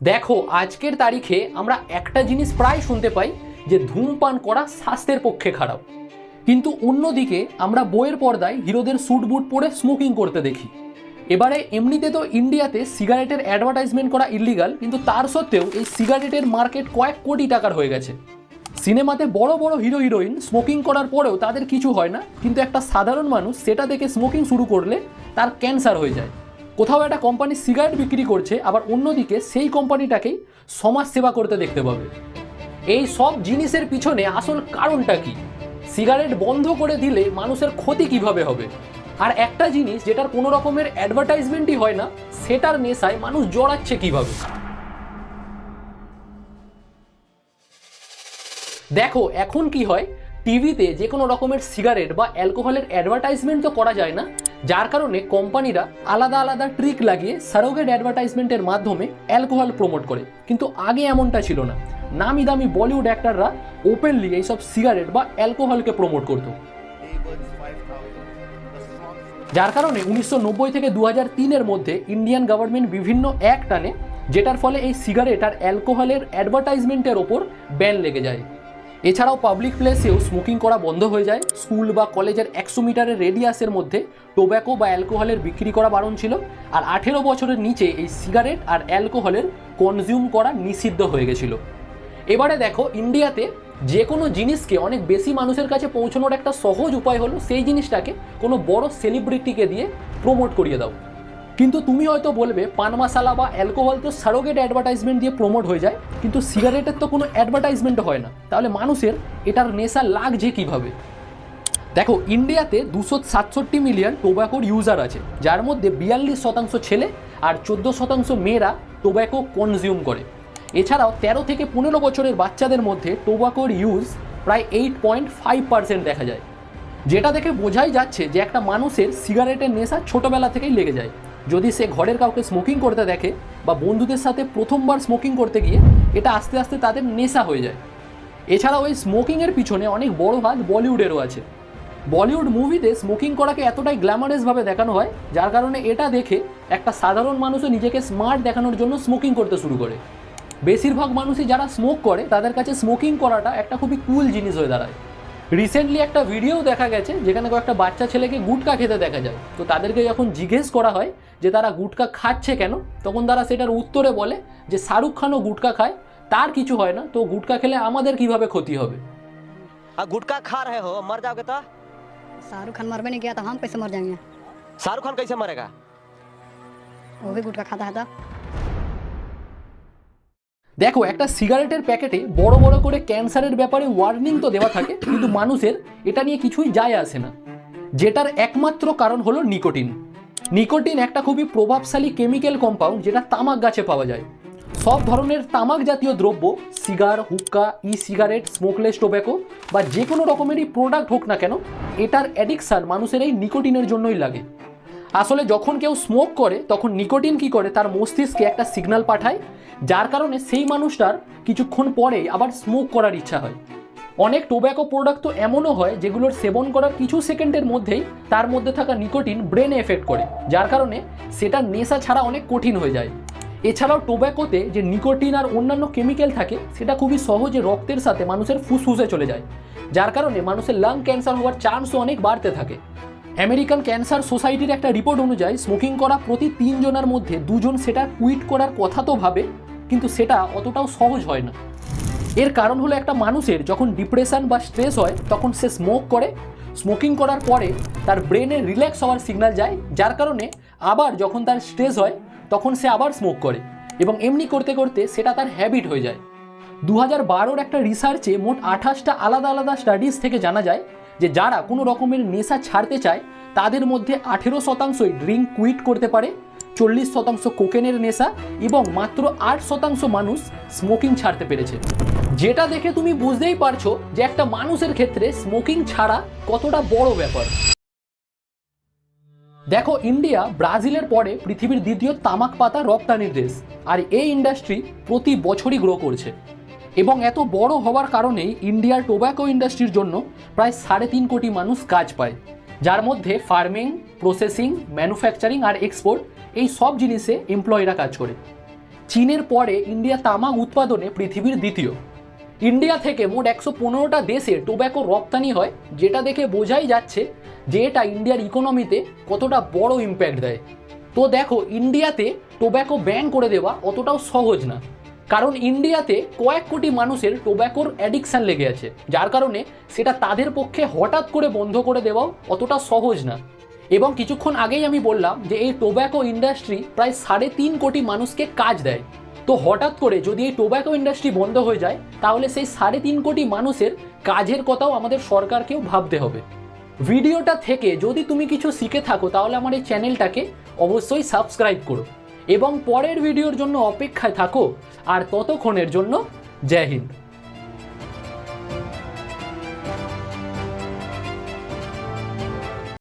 দেখো, আজকের তারিখে আমরা একটা জিনিস প্রায় শুনতে পাই, যে ধূমপান করা স্বাস্থ্যের পক্ষে খারাপ। কিন্তু অন্যদিকে আমরা বইয়ের পর্দায় হিরোদের স্যুট বুট পরে স্মোকিং করতে দেখি। এবারে এমনিতে তো ইন্ডিয়াতে সিগারেটের অ্যাডভার্টাইজমেন্ট করা ইলিগাল কিন্তু তার সত্ত্বেও এই সিগারেটের মার্কেট কয়েক কোটি টাকার হয়ে গেছে। সিনেমাতে বড় বড় হিরো হিরোইন স্মোকিং করার পরেও তাদের কিছু হয় না, কিন্তু একটা সাধারণ মানুষ সেটা দেখে স্মোকিং শুরু করলে তার ক্যান্সার হয়ে যায়। কোথাও একটা কোম্পানি সিগারেট বিক্রি করছে, আবার অন্যদিকে সেই কোম্পানিটাকেই সমাজ সেবা করতে দেখতে পাবে। এই সব জিনিসের পিছনে আসল কারণটা কি? সিগারেট বন্ধ করে দিলে মানুষের ক্ষতি কীভাবে হবে? আর একটা জিনিস যেটার কোনো রকমের অ্যাডভার্টাইজমেন্টই হয় না, সেটার নেশায় মানুষ জড়াচ্ছে কীভাবে? দেখো, এখন কি হয়? টিভিতে যে কোনো রকমের সিগারেট বা অ্যালকোহলের অ্যাডভার্টাইজমেন্ট তো করা যায় না যার কারণে কোম্পানিরা আলাদা আলাদা ট্রিক লাগিয়ে সারোগেট অ্যাডভার্টাইজমেন্টের মাধ্যমে অ্যালকোহল প্রমোট করে। কিন্তু আগে এমনটা ছিল না। নামি দামি বলিউড অ্যাক্টররা ওপেনলি এইসব সিগারেট বা অ্যালকোহলকে প্রমোট করতো। যার কারণে উনিশশো নব্বই থেকে দু হাজার তিনের মধ্যে ইন্ডিয়ান গভর্নমেন্ট বিভিন্ন অ্যাক্ট আনে, যেটার ফলে এই সিগারেট আর অ্যালকোহলের অ্যাডভার্টাইজমেন্টের ওপর ব্যান লেগে যায়। এছাড়াও পাবলিক প্লেসেও স্মোকিং করা বন্ধ হয়ে যায়। স্কুল বা কলেজের একশো মিটারের রেডিয়াসের মধ্যে টোব্যাকো বা অ্যালকোহলের বিক্রি করা বারণ ছিল আর আঠেরো বছরের নিচে এই সিগারেট আর অ্যালকোহলের কনজিউম করা নিষিদ্ধ হয়ে গেছিল। এবারে দেখো ইন্ডিয়াতে যে কোনো জিনিসকে অনেক বেশি মানুষের কাছে পৌঁছানোর একটা সহজ উপায় হলো, সেই জিনিসটাকে কোনো বড় সেলিব্রিটিকে দিয়ে প্রমোট করিয়ে দাও। কিন্তু তুমি হয়তো বলবে, পান মশালা বা অ্যালকোহল তো সারোগেট অ্যাডভার্টাইজমেন্ট দিয়ে প্রমোট হয়ে যায়, কিন্তু সিগারেটের তো কোনো অ্যাডভার্টাইজমেন্ট হয় না। তাহলে মানুষের এটার নেশা লাগছে কীভাবে? দেখো ইন্ডিয়াতে দুশো সাতষট্টি মিলিয়ন টোব্যাকোর ইউজার আছে, যার মধ্যে বিয়াল্লিশ শতাংশ ছেলে আর চোদ্দ শতাংশ মেয়েরা টোব্যাকো কনজিউম করে। এছাড়াও তেরো থেকে পনেরো বছরের বাচ্চাদের মধ্যে টোব্যাকোর ইউজ প্রায় এইট পয়েন্ট ফাইভ পার্সেন্ট দেখা যায়। যেটা দেখে বোঝাই যাচ্ছে যে একটা মানুষের সিগারেটের নেশা ছোটবেলা থেকেই লেগে যায়। যদি সে ঘরের কাউকে স্মোকিং করতে দেখে বা বন্ধুদের সাথে প্রথমবার স্মোকিং করতে গিয়ে এটা আস্তে আস্তে তাদের নেশা হয়ে যায়। এছাড়াও এই স্মোকিংয়ের পিছনে অনেক বড় হাত বলিউডেরও আছে। বলিউড মুভিতে স্মোকিং করাকে এতটাই গ্ল্যামারাসভাবে দেখানো হয়, যার কারণে এটা দেখে একটা সাধারণ মানুষও নিজেকে স্মার্ট দেখানোর জন্য স্মোকিং করতে শুরু করে। বেশিরভাগ মানুষই যারা স্মোক করে, তাদের কাছে স্মোকিং করাটা একটা খুবই কুল জিনিস হয়ে দাঁড়ায়। রিসেন্টলি একটা ভিডিও দেখা গেছে যেখানে কয়েকটা বাচ্চা ছেলেকে গুটকা খেতে দেখা যায় তো তাদেরকে যখন জিজ্ঞেস করা হয় যে তারা গুটকা খাচ্ছে কেন তখন তারা সেটার উত্তরে বলে যে শাহরুখ খানও গুটকা খায় তার কিছু হয় না তো গুটকা খেলে আমাদের কিভাবে ক্ষতি হবে आ गुटखा खा रहे हो मर जाओगे तो शाहरुख खान मरबे नहीं गया तो हम कैसे मर जाएंगे शाहरुख खान कैसे मरेगा वो भी गुटखा खाता है तो দেখো, একটা সিগারেটের প্যাকেটে বড় বড় করে ক্যান্সারের ব্যাপারে ওয়ার্নিং তো দেওয়া থাকে, কিন্তু মানুষের এটা নিয়ে কিছুই যায় আসে না। যেটার একমাত্র কারণ হলো নিকোটিন। নিকোটিন একটা খুবই প্রভাবশালী কেমিক্যাল কম্পাউন্ড যেটা তামাক গাছে পাওয়া যায়। সব ধরনের তামাক জাতীয় দ্রব্য, সিগার, হুক্কা ই সিগারেট স্মোকলেস টোব্যাকো বা যে কোনো রকমেরই প্রোডাক্ট হোক না কেন, এটার অ্যাডিকশান মানুষের এই নিকোটিনের জন্যই লাগে। আসলে যখন কেউ স্মোক করে, তখন নিকোটিন কি করে? তার মস্তিষ্কে একটা সিগন্যাল পাঠায়, যার কারণে সেই মানুষটার কিছুক্ষণ পরেই আবার স্মোক করার ইচ্ছা হয়। অনেক টোব্যাকো প্রোডাক্ট তো এমনও হয়, যেগুলোর সেবন করার কিছু সেকেন্ডের মধ্যেই তার মধ্যে থাকা নিকোটিন ব্রেনে এফেক্ট করে, যার কারণে সেটা নেশা ছাড়া অনেক কঠিন হয়ে যায়। এছাড়াও টোব্যাকোতে যে নিকোটিন আর অন্যান্য কেমিক্যাল থাকে, সেটা খুবই সহজে রক্তের সাথে মানুষের ফুসফুসে চলে যায়, যার কারণে মানুষের লাং ক্যান্সার হওয়ার চান্সও অনেক বাড়তে থাকে। আমেরিকান ক্যান্সার সোসাইটির একটা রিপোর্ট অনুযায়ী স্মোকিং করা প্রতি তিনজনের মধ্যে দুজন সেটা কুইট করার কথা তো ভাবে, কিন্তু সেটা অতটাও সহজ হয় না। এর কারণ হলো একটা মানুষের যখন ডিপ্রেশন বা স্ট্রেস হয়, তখন সে স্মোক করে। স্মোকিং করার পরে তার ব্রেনে রিল্যাক্স হওয়ার সিগন্যাল যায়, যার কারণে আবার যখন তার স্ট্রেস হয়, তখন সে আবার স্মোক করে এবং এমনি করতে করতে সেটা তার হ্যাবিট হয়ে যায়। দু হাজার একটা রিসার্চে মোট আঠাশটা আলাদা আলাদা স্টাডিজ থেকে জানা যায় যে যারা কোনো রকমের নেশা ছাড়তে চায়, তাদের মধ্যে আঠেরো শতাংশই ড্রিঙ্ক কুইট করতে পারে, চল্লিশ শতাংশ কোকেনের নেশা এবং মাত্র আট শতাংশ মানুষ স্মোকিং ছাড়তে পেরেছে। যেটা দেখে তুমি বুঝতেই পারছ যে একটা মানুষের ক্ষেত্রে স্মোকিং ছাড়া কতটা বড় ব্যাপার। দেখো, ইন্ডিয়া ব্রাজিলের পরে পৃথিবীর দ্বিতীয় তামাক পাতা রপ্তানির দেশ, আর এই ইন্ডাস্ট্রি প্রতি বছরই গ্রো করছে। এবং এত বড় হওয়ার কারণেই ইন্ডিয়ার টোব্যাকো ইন্ডাস্ট্রির জন্য প্রায় সাড়ে তিন কোটি মানুষ কাজ পায়। যার মধ্যে ফার্মিং, প্রসেসিং, ম্যানুফ্যাকচারিং আর এক্সপোর্ট এই সব জিনিসে এমপ্লয়িরা কাজ করে। চীনের পরে ইন্ডিয়া তামাক উৎপাদনে পৃথিবীর দ্বিতীয়। ইন্ডিয়া থেকে মোট একশো পনেরোটা দেশে টোব্যাকো রপ্তানি হয়, যেটা দেখে বোঝাই যাচ্ছে যে এটা ইন্ডিয়ার ইকোনমিতে কতটা বড় ইম্প্যাক্ট দেয়। তো দেখো, ইন্ডিয়াতে টোব্যাকো ব্যান করে দেওয়া অতটাও সহজ না। কারণ ইন্ডিয়াতে কয়েক কোটি মানুষের টোব্যাকোর অ্যাডিকশান লেগে আছে, যার কারণে সেটা তাদের পক্ষে হঠাৎ করে বন্ধ করে দেওয়াও অতটা সহজ না। এবং কিছুক্ষণ আগেই আমি বললাম যে এই টোব্যাকো ইন্ডাস্ট্রি প্রায় সাড়ে তিন কোটি মানুষকে কাজ দেয়। তো হঠাৎ করে যদি এই টোব্যাকো ইন্ডাস্ট্রি বন্ধ হয়ে যায়, তাহলে সেই সাড়ে তিন কোটি মানুষের কাজের কথাও আমাদের সরকারকেও ভাবতে হবে। ভিডিওটা থেকে যদি তুমি কিছু শিখে থাকো, তাহলে আমার এই চ্যানেলটাকে অবশ্যই সাবস্ক্রাইব করো। এবং পরের ভিডিওর জন্য অপেক্ষায় থাকো। আর ততক্ষণের জন্য জয় হিন্দ।